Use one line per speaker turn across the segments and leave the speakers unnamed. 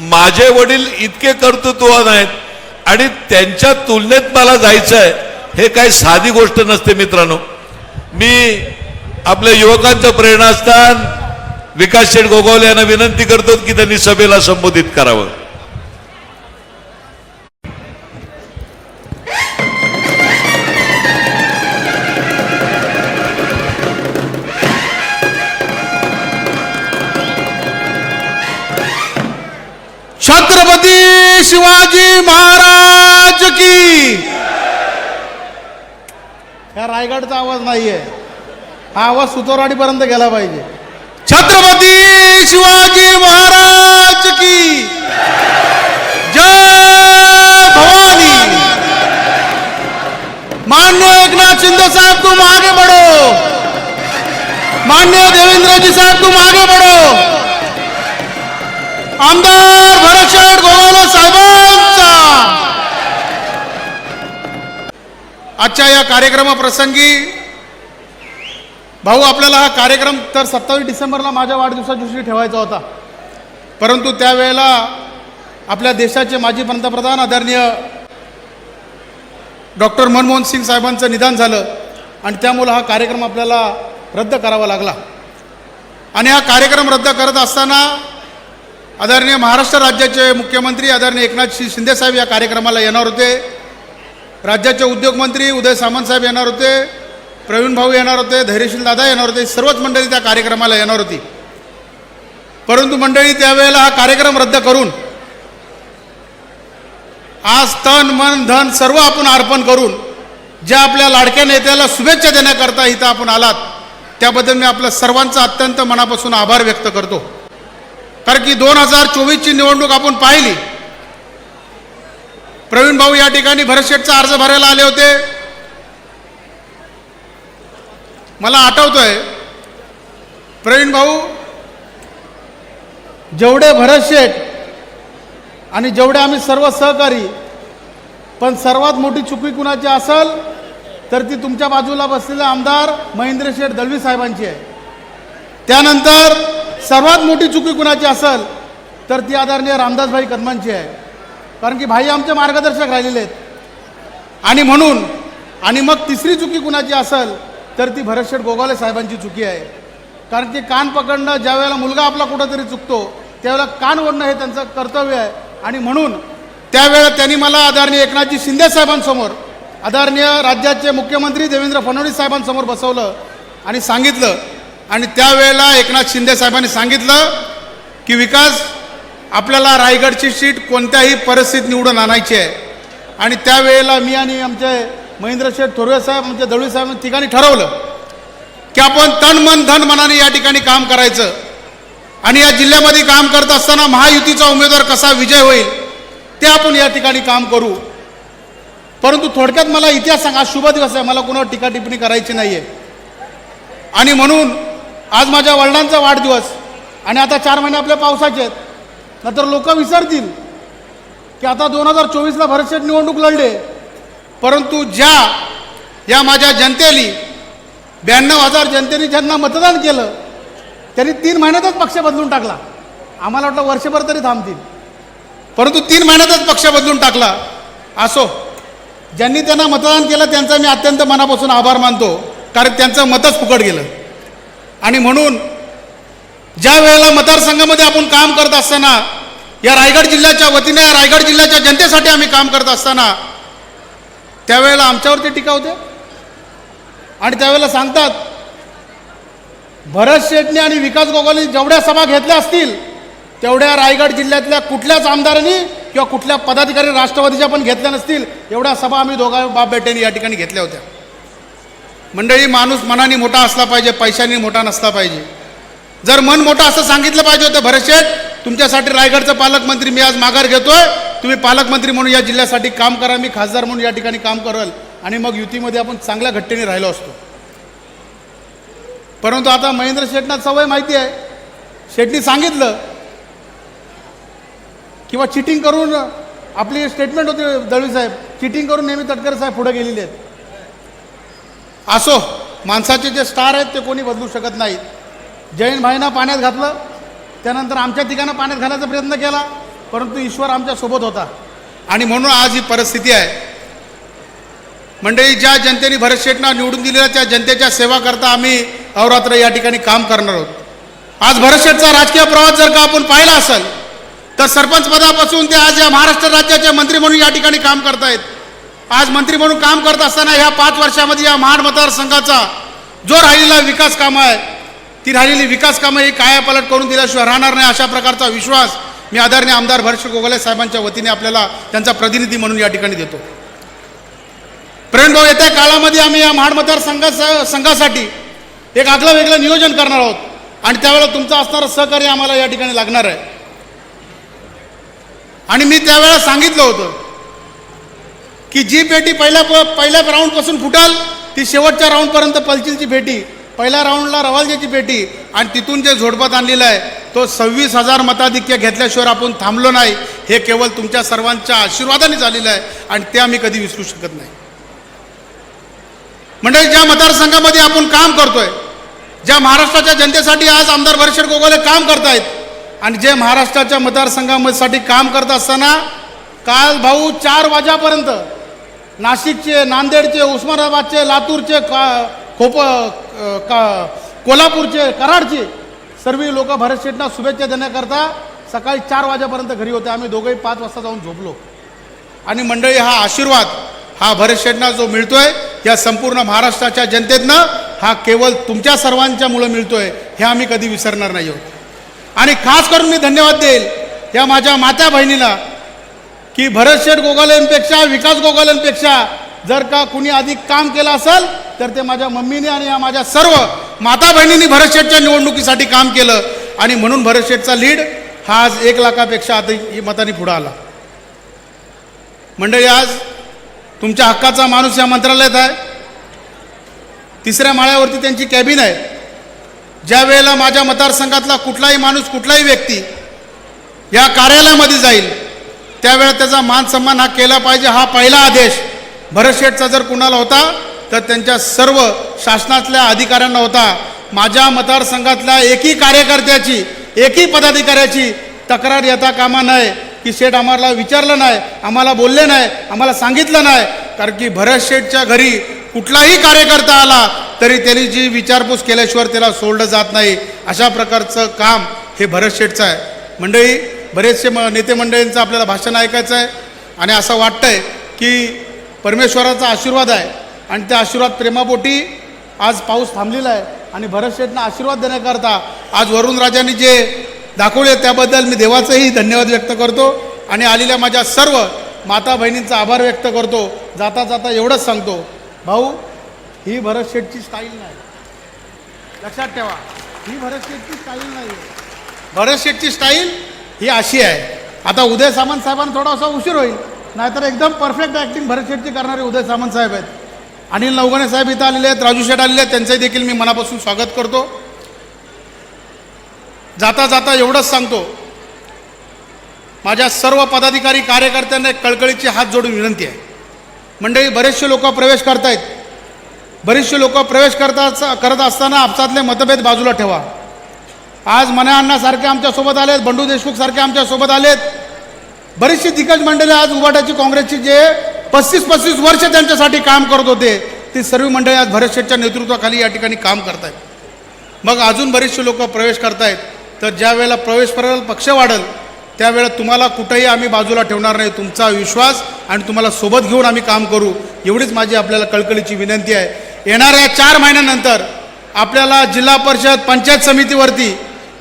माझे वडील इतके कर्तृत्ववान आहेत आणि त्यांच्या तुलनेत मला जायचं आहे हे काही साधी गोष्ट नसते मित्रांनो. मी आपल्या युवकांचं प्रेरणास्थान विकास शेठ गोगावले यांना विनंती करतो की त्यांनी सभेला संबोधित करावं.
छत्रपती शिवाजी महाराज की ह्या रायगडचा आवाज नाहीये. हा आवाज सुतोराडीपर्यंत गेला पाहिजे. छत्रपती शिवाजी महाराज की जय भवानी. मान्य एकनाथ शिंदे साहब तुम आगे बढ़ो मान्य देवेंद्रजी साहब तुम आगे बढ़ो आमदार भरतशेठ गोगावले आजच्या या कार्यक्रमाप्रसंगी भाऊ आपल्याला हा कार्यक्रम तर सत्तावीस डिसेंबरला माझ्या वाढदिवसा दिवशी ठेवायचा होता. परंतु त्यावेळेला आपल्या देशाचे माजी पंतप्रधान आदरणीय डॉक्टर मनमोहन सिंग साहेबांचं निधन झालं आणि त्यामुळं हा कार्यक्रम आपल्याला रद्द करावा लागला. आणि हा कार्यक्रम रद्द करत असताना आदरणीय महाराष्ट्र राज्याचे मुख्यमंत्री आदरणीय एकनाथ शिंदेसाहेब या कार्यक्रमाला येणार होते. राज्याचे उद्योगमंत्री उदय सामंतसाहेब येणार होते प्रवीण भाऊ येणार होते धैर्यशील दादा येणार होते सर्वच मंडळी त्या कार्यक्रमाला येणार होती. परंतु मंडळी त्यावेळेला हा कार्यक्रम रद्द करून आज तन मन धन सर्व आपण अर्पण करून ज्या आपल्या लाडक्या नेत्याला शुभेच्छा देण्याकरता इथं आपण आलात त्याबद्दल मी आपल्या सर्वांचा अत्यंत मनापासून आभार व्यक्त करतो. कारण की दोन हजार चोवीसची निवडणूक आपण पाहिली प्रवीण भाऊ या ठिकाणी भरतशेठचा अर्ज भरायला आले होते. मला आठवतोय प्रवीण भाऊ जेवढे भरतशेठ आणि जेवढे आम्ही सर्व सहकारी पण सर्वात मोठी चुकी कुणाची असेल तर ती तुमच्या बाजूला बसलेले आमदार महेंद्र शेठ दळवी साहेबांची आहे. त्यानंतर सर्वात मोठी चुकी कुणाची असेल तर ती आदरणीय रामदासभाई कदमांची आहे. कारण की भाई आमचे मार्गदर्शक राहिलेले आहेत. आणि म्हणून आणि मग तिसरी चुकी कुणाची असेल तर ती भरतशेठ गोगावले साहेबांची चुकी आहे. कारण की कान पकडणं ज्या वेळेला मुलगा आपला कुठंतरी चुकतो त्यावेळेला कान ओढणं हे त्यांचं कर्तव्य आहे. आणि म्हणून त्यावेळेला त्यांनी मला आदरणीय एकनाथजी शिंदे साहेबांसमोर आदरणीय राज्याचे मुख्यमंत्री देवेंद्र फडणवीस साहेबांसमोर बसवलं आणि सांगितलं. आणि त्यावेळेला एकनाथ शिंदे साहेबांनी सांगितलं की विकास आपल्याला रायगडची सीट कोणत्याही परिस्थितीत निवडून आणायची आहे. आणि त्यावेळेला मी आणि आमचे महेंद्रशेठ थोरवे साहेब म्हणजे दळवी साहेब ठिकाणी ठरवलं की आपण तन मन धन मनाने या ठिकाणी काम करायचं. आणि या जिल्ह्यामध्ये काम करत असताना महायुतीचा उमेदवार कसा विजय होईल ते आपण या ठिकाणी काम करू. परंतु थोडक्यात मला इतिहास सांगा आज शुभ दिवस आहे मला कोणावर टीका टिप्पणी करायची नाही आहे आणि म्हणून आज माझ्या वडिलांचा वाढदिवस आणि आता चार महिने आपल्या पावसाचे आहेत. नंतर लोक विसरतील की आता दोन हजार चोवीसला भरतशेठ निवडणूक लढले. परंतु ज्या या माझ्या जनतेली ब्याण्णव हजार जनतेने ज्यांना मतदान केलं त्यांनी तीन महिन्यातच पक्ष बदलून टाकला. आम्हाला वाटलं वर्षभर तरी थांबतील. परंतु तीन महिन्यातच पक्ष बदलून टाकला. असो ज्यांनी त्यांना मतदान केलं त्यांचा मी अत्यंत मनापासून आभार मानतो. कारण त्यांचं मतच फुकट गेलं. आणि म्हणून ज्या वेळेला मतदारसंघामध्ये आपण काम करत असताना या रायगड जिल्ह्याच्या वतीने या रायगड जिल्ह्याच्या जनतेसाठी आम्ही काम करत असताना त्यावेळेला आमच्यावरती टीका होते. आणि त्यावेळेला सांगतात भरत शेटणी आणि विकास गोगावले जेवढ्या सभा घेतल्या असतील तेवढ्या रायगड जिल्ह्यातल्या कुठल्याच आमदारांनी किंवा कुठल्या पदाधिकारी राष्ट्रवादीच्या पण घेतल्या नसतील एवढ्या सभा आम्ही दोघा बाप बेट्यांनी या ठिकाणी घेतल्या होत्या. मंडळी माणूस मनाने मोठा असला पाहिजे पैशाने मोठा नसला पाहिजे. जर मन मोठं असं सांगितलं पाहिजे होतं भरतशेठ तुमच्यासाठी रायगडचं पालकमंत्री मी आज माघार घेतोय. तुम्ही पालकमंत्री म्हणून या जिल्ह्यासाठी काम करा मी खासदार म्हणून या ठिकाणी काम करल. आणि मग युतीमध्ये आपण चांगल्या घट्टेने राहिलो असतो. परंतु आता महेंद्र शेठना सवय माहिती आहे. शेटनी सांगितलं किंवा चिटिंग करून आपली स्टेटमेंट होती दळवी साहेब. चिटिंग करून नेहमी तटकरे साहेब पुढे गेलेले आहेत. असो माणसाचे जे स्टार आहेत ते कोणी बदलू शकत नाहीत. जैन भाईनं पाण्यात घातलं. त्यानंतर आमच्या ठिकाणं पाण्यात घालायचा प्रयत्न केला
परंतु ईश्वर आमच्यासोबत होता.
आणि म्हणून आज ही परिस्थिती आहे. मंडळी ज्या जनतेने भरतशेठना निवडून दिलेल्या त्या जनतेच्या सेवा करता आम्ही अहोरात्र या ठिकाणी काम करणार आहोत. आज भरतशेठचा राजकीय प्रवास जर का आपण पाहिला असेल तर सरपंच पदापासून ते आज या महाराष्ट्र राज्याचे मंत्री म्हणून या ठिकाणी काम करतायत. आज मंत्री म्हणून काम करत असताना ह्या पाच वर्षामध्ये या महाड मतदारसंघाचा जो राहिलेला विकास कामं आहे. ती राहिलेली विकास कामं ही कायापालट करून दिल्याशिवाय राहणार नाही अशा प्रकारचा विश्वास मी आदरणीय आमदार भरत गोगले साहेबांच्या वतीने आपल्याला त्यांचा प्रतिनिधी म्हणून या ठिकाणी देतो. प्रेमभाऊ येत्या काळामध्ये आम्ही या महाड मतदारसंघा संघासाठी एक आगलं वेगळं नियोजन करणार आहोत आणि त्यावेळेला तुमचं असणारं सहकार्य आम्हाला या ठिकाणी लागणार आहे. आणि मी त्यावेळेला सांगितलं होतं की जी पेटी पहिल्या पहिल्या राऊंडपासून फुटाल ती शेवटच्या राऊंडपर्यंत पलचिलची भेटी पहिल्या राऊंडला रवालजेची पेटी आणि तिथून जे झोडपत आणलेलं आहे तो सव्वीस हजार मताधिक्य घेतल्याशिवाय आपण थांबलो नाही. हे केवळ तुमच्या सर्वांच्या आशीर्वादाने झालेलं आहे आणि ते आम्ही कधी विसरू शकत नाही. म्हणजे ज्या मतदारसंघामध्ये आपण काम करतोय ज्या महाराष्ट्राच्या जनतेसाठी आज आमदार भरशेड गोगोले काम करतायत आणि जे महाराष्ट्राच्या मतदारसंघासाठी काम करत असताना काल भाऊ चार वाजेपर्यंत नाशिकचे नांदेडचे उस्मानाबादचे लातूरचे का खोप का कोल्हापूरचे कराडचे सर्व लोक भरत शेठना शुभेच्छा देण्याकरता सकाळी चार वाजेपर्यंत घरी होते. आम्ही दोघंही पाच वाजता जाऊन झोपलो. आणि मंडळी हा आशीर्वाद हा भरत शेठना जो मिळतोय या संपूर्ण महाराष्ट्राच्या जनतेतनं हा केवळ तुमच्या सर्वांच्यामुळं मिळतोय हे आम्ही कधी विसरणार नाही आहोत. आणि खास करून मी धन्यवाद देईल या माझ्या मात्या बहिणीला की भरत शेठ गोगालेंपेक्षा विकास गोगालेंपेक्षा जर का कुणी अधिक काम केलं असेल तर ते माझ्या मम्मीने आणि या माझ्या सर्व माता बहिणींनी भरत शेठच्या निवडणुकीसाठी काम केलं. आणि म्हणून भरत शेठचा लीड हा आज एक लाखापेक्षा आता मताने पुढं आला. मंडळी आज तुमच्या हक्काचा माणूस या मंत्रालयात आहे. तिसऱ्या माळ्यावरती त्यांची कॅबिन आहे. ज्या वेळेला माझ्या मतदारसंघातला कुठलाही माणूस कुठलाही व्यक्ती या कार्यालयामध्ये जाईल त्यावेळेला त्याचा मान सन्मान हा केला पाहिजे हा पहिला आदेश भरत शेठचा जर कुणाला होता तर त्यांच्या सर्व शासनातल्या अधिकाऱ्यांना होता. माझ्या मतदारसंघातल्या एकही कार्यकर्त्याची एकही पदाधिकाऱ्याची तक्रार येता कामा नये. की शेठ आम्हाला विचारलं नाही आम्हाला बोलले नाही आम्हाला सांगितलं नाही. कारण की भरत शेठच्या घरी कुठलाही कार्यकर्ता आला तरी त्यांनी जी विचारपूस केल्याशिवाय त्याला सोडलं जात नाही. अशा प्रकारचं काम हे भरत शेठचं आहे. मंडळी बरेचसे म नेते मंडळींचं आपल्याला भाषण ऐकायचं आहे. आणि असं वाटतंय की परमेश्वराचा आशीर्वाद आहे. आणि त्या आशीर्वाद प्रेमापोटी आज पाऊस थांबलेला आहे. आणि भरतशेठना आशीर्वाद देण्याकरता आज वरुण राजांनी जे दाखवले त्याबद्दल मी देवाचंही धन्यवाद व्यक्त करतो. आणि आलेल्या माझ्या सर्व माता बहिणींचा आभार व्यक्त करतो. जाता जाता एवढंच सांगतो. भाऊ ही भरत शेठची स्टाईल नाही. लक्षात ठेवा ही भरत शेठची स्टाईल नाही भरत शेठची स्टाईल ही अशी आहे. आता उदय सामंत साहेबांना थोडासा उशीर होईल. नाहीतर एकदम परफेक्ट ॲक्टिंग भरत शेठची करणारे उदय सामंत साहेब आहेत. अनिल नवगणे साहेब इथं आलेले आहेत राजू शेठ आलेले आहेत त्यांचंही देखील मी मनापासून स्वागत करतो. जाता जाता एवढंच सांगतो माझ्या सर्व पदाधिकारी कार्यकर्त्यांना एक कळकळीची हात जोडून विनंती आहे. मंडळी बरेचसे लोक प्रवेश करतायत. बरेचसे लोक प्रवेश करता करत असताना आपसातले मतभेद बाजूला ठेवा. आज मना अण्णासारखे आमच्यासोबत आलेत बंडू देशमुख सारखे आमच्यासोबत आलेत. बरीचशी दिग्गज मंडळी आज उभाटाची काँग्रेसची जे पस्तीस पस्तीस वर्ष त्यांच्यासाठी काम करत होते. ती सर्व मंडळी आज भरत शेठच्या नेतृत्वाखाली या ठिकाणी काम करतायत. मग अजून बरेचसे लोक प्रवेश करतायत. तर ज्या वेळेला प्रवेश करायला पक्ष वाढेल त्यावेळेला तुम्हाला कुठंही आम्ही बाजूला ठेवणार नाही. तुमचा विश्वास आणि तुम्हाला सोबत घेऊन आम्ही काम करू. एवढीच माझी आपल्याला कळकळीची विनंती आहे. येणाऱ्या चार महिन्यानंतर आपल्याला जिल्हा परिषद पंचायत समितीवरती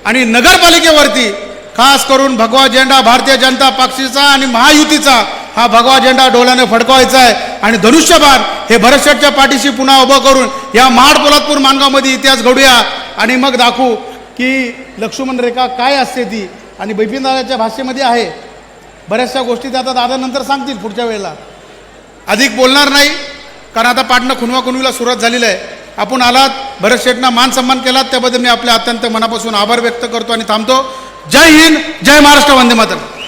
आणि नगरपालिकेवरती खास करून भगवा झेंडा भारतीय जनता पक्षाचा आणि महायुतीचा हा भगवा झेंडा डोळ्याने फडकवायचा आहे आणि धनुष्यबाण हे भरतशेठच्या पाठीशी पुन्हा उभं करून या महाड पोलादपूर मानगावमध्ये इतिहास घडूया. आणि मग दाखवू की लक्ष्मण रेखा काय असते ती. आणि बिपिन भाषेमध्ये आहे. बऱ्याचशा गोष्टी त्या आता दादा नंतर सांगतील पुढच्या वेळेला. अधिक बोलणार नाही कारण आता पाटणं खुनवा खुनवीला सुरुवात झालेलं आहे. आपण आलात भरत शेठना मान सन्मान केलात त्याबद्दल मी आपल्या अत्यंत मनापासून आभार व्यक्त करतो आणि थांबतो. जय हिंद जय महाराष्ट्र वंदे मातरम.